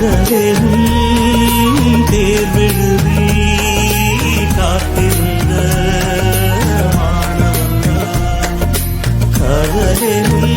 കരളിൽ തേർവെഴുതി കാത്തിരുന്ന മാണവ കരളിൽ